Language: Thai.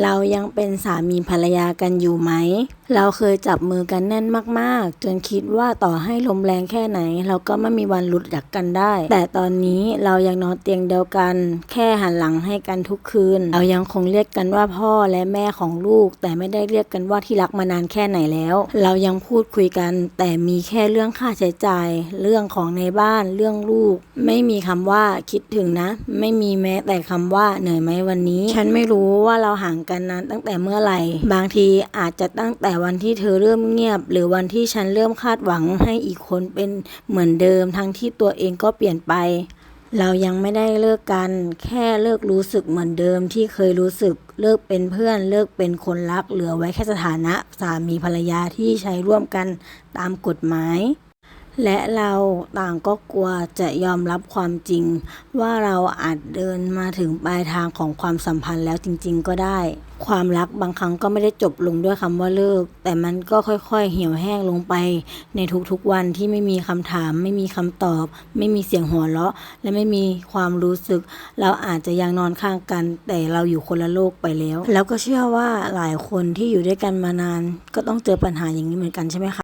เรายังเป็นสามีภรรยากันอยู่ไหม เราเคยจับมือกันแน่นมากๆ จนคิดว่าต่อให้ลมแรงแค่ไหน เราก็ไม่มีวันหลุดจากกันได้ แต่ตอนนี้เรายังนอนเตียงเดียวกัน แค่หันหลังให้กันทุกคืน เรายังคงเรียกกันว่าพ่อและแม่ของลูก แต่ไม่ได้เรียกกันว่าที่รักมานานแค่ไหนแล้ว เรายังพูดคุยกัน แต่มีแค่เรื่องค่าใช้จ่าย เรื่องของในบ้าน เรื่องลูก ไม่มีคำว่าคิดถึงนะ ไม่มีแม้แต่คำว่าเหนื่อยไหมวันนี้ ฉันไม่รู้ว่าเราห่างกันนานตั้งแต่เมื่อไหร่ บางทีอาจจะตั้งแต่วันที่เธอเริ่มเงียบ หรือวันที่ฉันเริ่มคาดหวังให้อีกคนเป็นเหมือนเดิม ทั้งที่ตัวเองก็เปลี่ยนไป เรายังไม่ได้เลิกกัน แค่เลิกรู้สึกเหมือนเดิมที่เคยรู้สึกเลิกเป็นเพื่อนเลิกเป็นคนรักเหลือไว้แค่สถานะสามีภรรยาที่ใช้ร่วมกันตามกฎหมาย และเราต่างก็กลัวจะยอมรับความจริง ว่าเราอาจเดินมาถึงปลายทางของความสัมพันธ์แล้วจริง ๆ ก็ได้ ความรักบางครั้งก็ไม่ได้จบลงด้วยคำว่าเลิก แต่มันก็ค่อยๆ เหี่ยวแห้งลงไป ในทุกๆวันที่ไม่มีคำถาม ไม่มีคำตอบ ไม่มีเสียงหัวเราะ และไม่มีความรู้สึก เราอาจจะยังนอนข้างกัน แต่เราอยู่คนละโลกไปแล้ว แล้วก็เชื่อว่าหลายคนที่อยู่ด้วยกันมานาน ก็ต้องเจอปัญหาอย่างนี้เหมือนกันใช่ไหมคะ